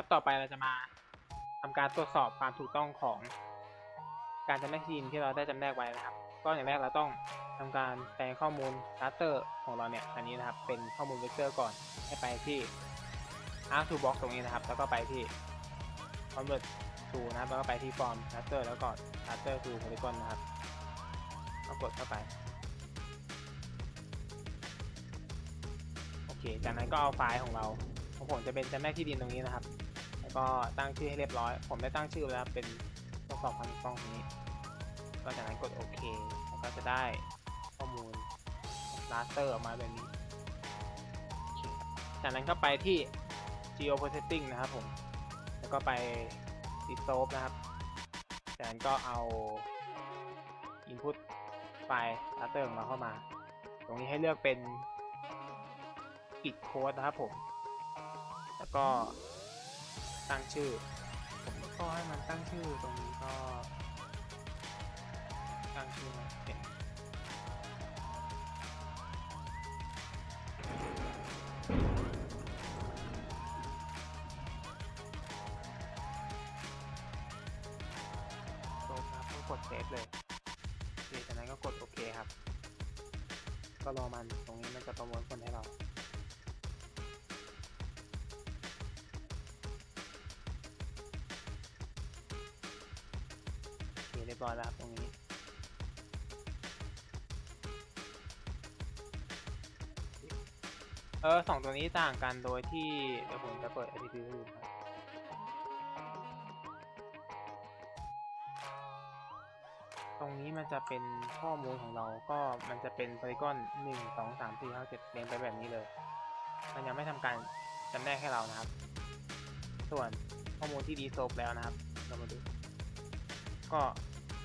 ครับต่อไปเราจะมาทำการตรวจสอบความถูกต้องของการจำแนกที่ดินที่เราได้จำแนกไว้นะครับ ก็อย่างแรกเราต้องทำการแปลงข้อมูลคาสเตอร์ของเราเนี่ยอันนี้นะครับเป็นข้อมูลเวกเตอร์ก่อนให้ไปที่ arc to box ตรงนี้นะครับ แล้วก็ไปที่ convert to นะครับแล้วก็ไปที่ form raster แล้วก็ raster to polygon นะครับก็กดเข้าไปโอเคจากนั้นก็เอาไฟล์ของเราของผมจะเป็นจำแนกที่ดินตรงนี้นะครับ ก็ตั้งชื่อให้เรียบร้อย ผมได้ตั้งชื่อแล้วเป็นทดสอบความถูกต้องตรงนี้ก็จากนั้นกดโอเคแล้วก็จะได้ข้อมูล raster ออกมาแบบนี้ จากนั้นก็ไปที่ geo processing นะครับผม แล้วก็ไป dissolve นะครับ จากนั้นก็เอา input ไฟล์ raster ของเราเข้ามา ตรงนี้ให้เลือกเป็น git code นะครับผม แล้วก็ ตั้งชื่อ ผมก็ให้มันตั้งชื่อตรงนี้ก็ตั้งชื่อมาเป็นโซครับก็กดเซฟเลยโอเคจากนั้นก็กดโอเคครับ ก็รอมันตรงนี้มันจะประมวลผลให้เรา รียบร้อยแล้วครับตรงนี้ เออสองตัวนี้ต่างกันโดยที่เดี๋ยวผมจะเปิด APP ให้ดูครับตรงนี้มันจะเป็นข้อมูลของเราก็มันจะเป็น polygon หนึ่งสองสามสี่ห้าเจ็ดเรียงไปแบบนี้เลย มันยังไม่ทำการจำแนกให้เรานะครับ ส่วนข้อมูลที่ดีโซฟแล้วนะครับ เรามาดู ก็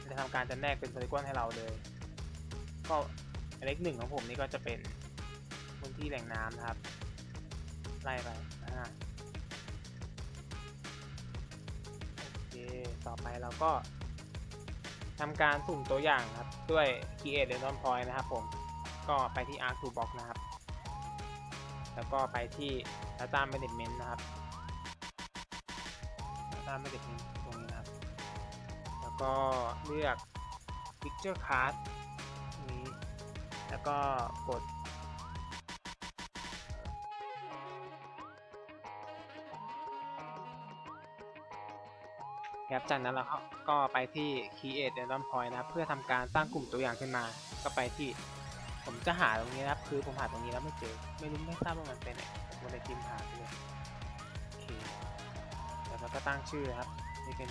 จะทำการจำแนกเป็นโพลีกอนให้เราเลย ก็เล็กหนึ่งของผมนี่ก็จะเป็นพื้นที่แหล่งน้ำนะครับ ไล่ไปอ่าโอเค ต่อไปเราก็ทำการสุ่มตัวอย่างครับ ด้วย create random point นะครับผม ก็ไปที่ arc to box นะครับ แล้วก็ไปที่ data management นะครับ data management ก็เลือก picture card นี้ แล้วก็กด ครับจากนั้นเราก็ก็ไปที่ create random point นะครับ เพื่อทำการสร้างกลุ่มตัวอย่างขึ้นมา ก็ไปที่ ผมจะหาตรงนี้นะครับ คือผมหาตรงนี้แล้วไม่เจอ ไม่รู้ไม่ทราบว่ามันเป็นไหนผมเลยพิมพ์หาไปเลยโอเคแล้วเราก็ตั้งชื่อครับ นี่เป็น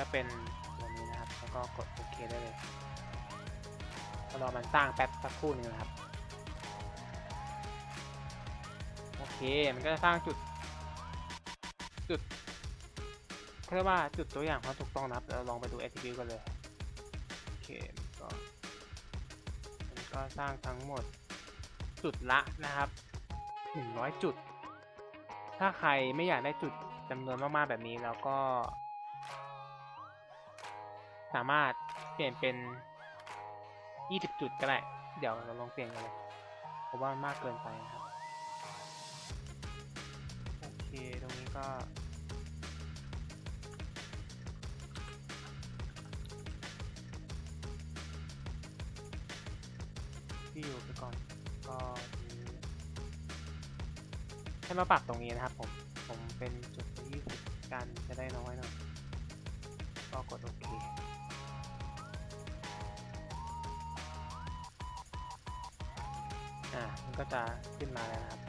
ก็เป็นตัวนี้นะครับ แล้วก็กดโอเคได้เลยรอมันสร้างแป๊บสักครู่หนึงนะครับ โอเค มันก็จะสร้างจุด จุดเรียกว่าจุดตัวอย่างความถูกต้องนะครับเราลองไปดู attribute กันเลย โอเคมันก็มันก็สร้างทั้งหมดจุดละนะครับ 100 จุด ถ้าใครไม่อยากได้จุดจำนวนมากๆแบบนี้แล้วก็ สามารถเปลี่ยนเป็น 20 จุดก็ได้ เดี๋ยวเราลองเปลี่ยนกันเลยเพราะว่ามันมากเกินไปนะครับ โอเค ตรงนี้ก็ที่อยู่ไปก่อน ก็ให้มาปรับตรงนี้นะครับผม ผมเป็นจุดที่สิบกันจะได้น้อยหน่อยก็กดโอเค อ่ามันก็จะขึ้นมาแล้วนะครับ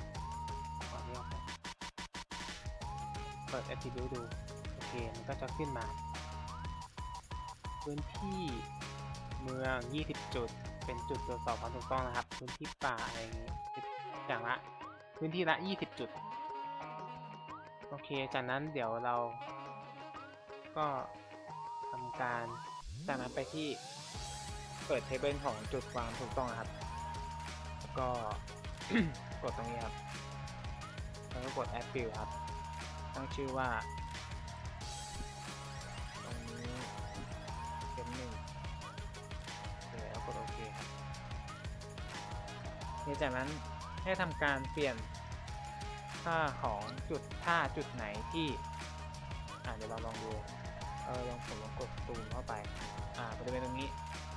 เอานี้ออกไปเปิด attribute ดูโอเคมันก็จะขึ้นมา พื้นที่เมือง 20 จุด เป็นจุดตรวจสอบความถูกต้องนะครับ พื้นที่ป่าอะไรอย่างงี้อย่างละพื้นที่ละ 20 จุด โอเค จากนั้นเดี๋ยวเราก็ทำการจากนั้นไปที่เปิดเทเบิลของจุดความถูกต้องนะครับ ก็ กดตรงนี้ครับ แล้วก็กด add field ครับ ตั้งชื่อว่า ตรงนี้เป็นหนึ่งแล้วกดโอเคแล้วจากนั้นให้ทำการเปลี่ยนค่าของจุดถ้าจุดไหนที่ อ่าเดี๋ยวเราลองดู เออลองผมลองกดซูมเข้าไป อ่าบริเวณตรงนี้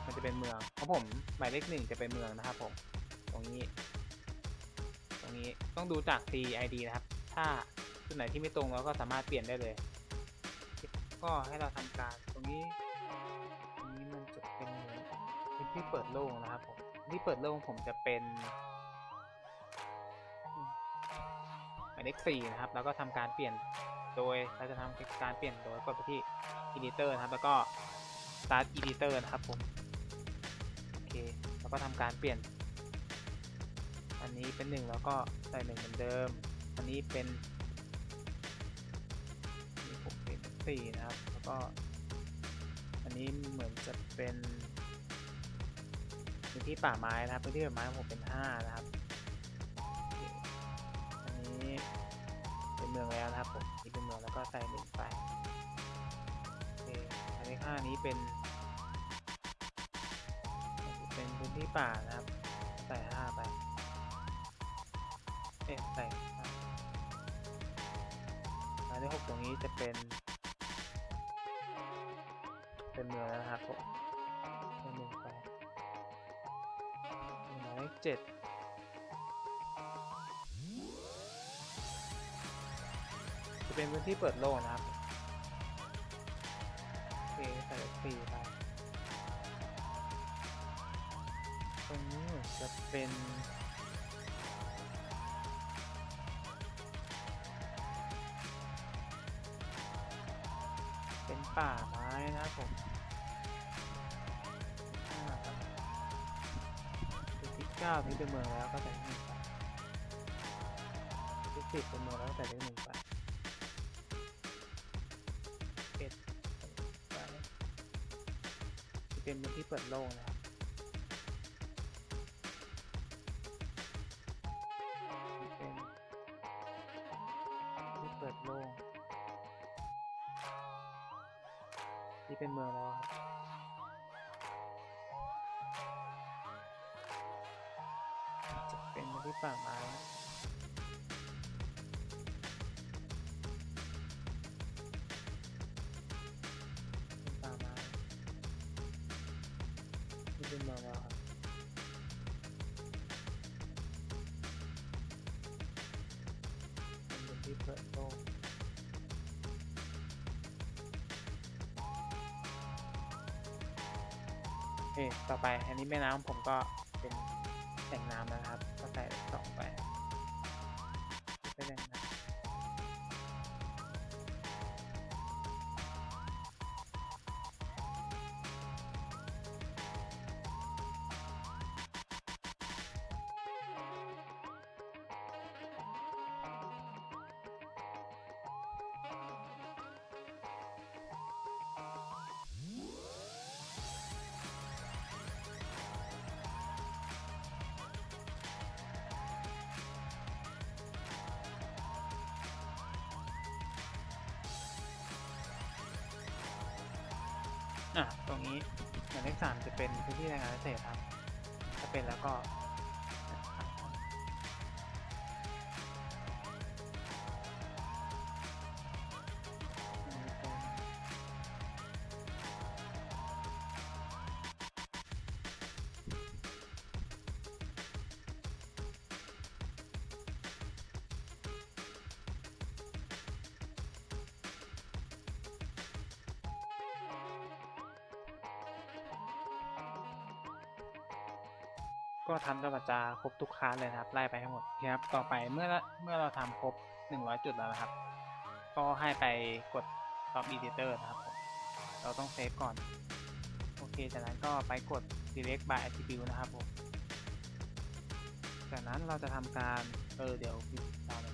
มันจะเป็นเมืองของผมหมายเลขหนึ่งจะเป็นเมืองนะครับผม ตรงนี้ ตรงนี้ต้องดูจาก CID นะครับ ถ้าจุดไหนที่ไม่ตรงเราก็สามารถเปลี่ยนได้เลย ก็ให้เราทำการตรงนี้ตรงนี้มันจะเป็นเหมือนพื้นที่เปิดโล่งนะครับผมที่เปิดโล่งผมจะเป็นหมายเลขสี่นะครับ แล้วก็ทำการเปลี่ยนโดยเราจะทำการเปลี่ยนโดยกดไปที่ editor นะครับ แล้วก็ start editor นะครับผม โอเค แล้วก็ทำการเปลี่ยน อันนี้เป็นหนึ่งแล้วก็ใส่หนึ่งเหมือนเดิม อันนี้เป็นนี่ผมเป็นสี่นะครับ แล้วก็ อันนี้เหมือนจะเป็นพื้นที่ป่าไม้นะครับพื้นที่ป่าไม้ของผมเป็นห้านะครับ อันนี้เป็นเมืองแล้วนะครับผมนี่เป็นเมืองแล้วก็ใส่หนึ่งไปอันนี้ห้านี้เป็น เป็นพื้นที่ป่านะครับ ใส่ห้าไป เอ๊ะใส่ห้าอันที่หกตรงนี้จะเป็น เป็นเมืองแล้วนะครับผมเป็นหนึ่งไปหมายเลขเจ็ดจะเป็นพื้นที่เปิดโล่งนะครับโอเคใส่เลขสี่ไปตรงนี้จะเป็น ป่าไม้นะครับผมอ่าครับจุดที่เก้านี่เป็นเมืองแล้วก็แต่หนึ่งไปจุดสิบเป็นเมืองแล้วก็แต่หนึ่งไปเอ็ดไปเป็นเมืองที่เปิดโล่งนะครับ ที่เป็นเมืองแล้วครับจะเป็นที่ป่าไม้ป่าไม้ที่เป็นเมืองแล้วครับเป็นที่เปิดโล่ง ต่อไปอันนี้แม่น้ำผมก็เป็นแหล่งน้ำนะครับ อะตรงนี้หมายเลขสามจะเป็นพื้นที่แรงงานเกษตรครับ ถ้าเป็นแล้วก็ ก็ทำจนกว่าจะครบทุกคลาสเลยนะครับไล่ไปให้หมดนะครับต่อไปเมื่อเมื่อเราทำครบ 100 จุดแล้วนะครับ ก็ให้ไปกด Stop Editor นะครับ เราต้องเซฟก่อน โอเค จากนั้นก็ไปกด Select by Attribute นะครับผมจากนั้นเราจะทำการเออเดี๋ยวพิมพ์ตามน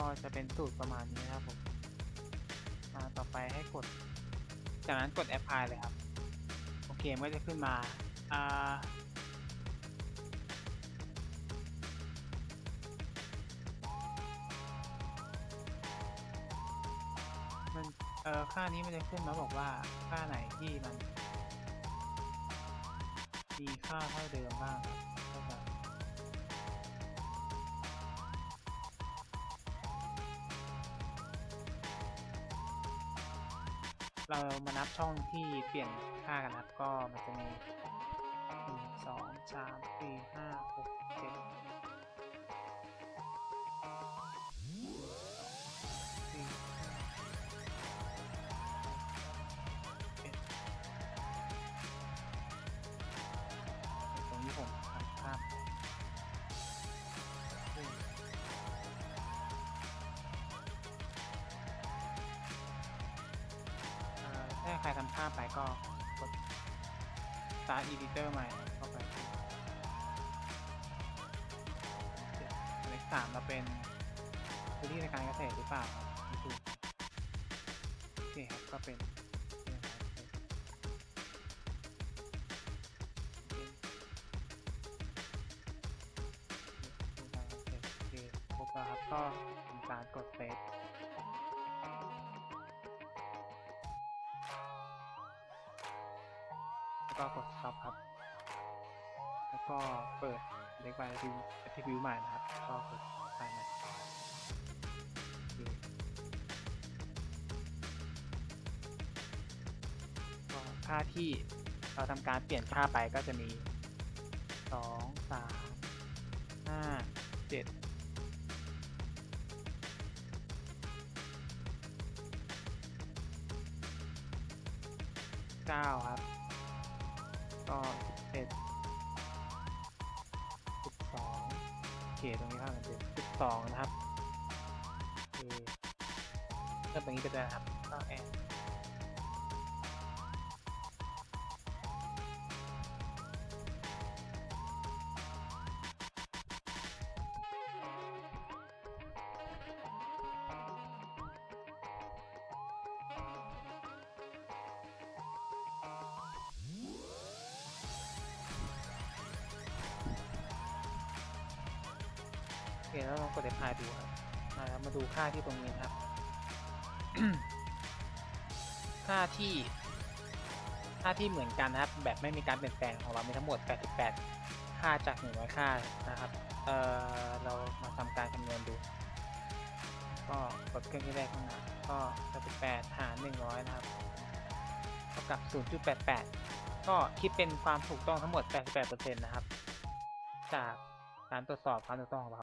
ก็จะเป็นสูตรประมาณนี้นะครับผมอ่าต่อไปให้กด จากนั้นกด apply เลยครับ โอเคมันก็จะขึ้นมาอ่ามันเออค่านี้มันจะขึ้นมาบอกว่าค่าไหนที่มัน มีค่าเท่าเดิมบ้างครับ เรามานับช่องที่เปลี่ยนค่ากันครับ ก็มันจะมีหนึ่งสองสามสี่ห้าหกเจ็ด ใครทำภาไปก็กด start editor ใหม่เข้าไปที่เลขสามเราเป็นพื้นที่ในการเกษตรหรือเปล่าครับโอเคครับก็เป็นพื้นที่ในการเกษตรโอเคโอเคโอเคครบแล้วครับก็ทำการกดเซฟ ก็กด stop ครับ แล้วก็เปิดเล็กไฟล์วิวทีวิวใหม่นะครับ ก็กดไฟใหม่คก็ค่าที่เราทำการเปลี่ยนค่าไปก็จะมีสองสามห้าเจ็ดเก้าครับ ก็สิบเอ็ดสิบสองเคตรงนี้ครับเป็นสิบสองนะครับเคเริ่มตรงนี้ก็ได้นะครับก็แอน มาดูค่าที่ตรงนี้ครับ ค่าที่ ค่าที่เหมือนกันนะครับ แบบไม่มีการเปลี่ยนแปลงของเรา มีทั้งหมด 88 ค่าจาก 100 ค่านะครับ เออเรามาทำการคำนวณดู ก็กดเครื่องที่แรกข้างหน้าก็ 88 หาร 100 นะครับ เท่ากับ 0.88 ก็คิดเป็นความถูกต้องทั้งหมด 88%นะครับ จากการตรวจสอบความถูกต้องของเรา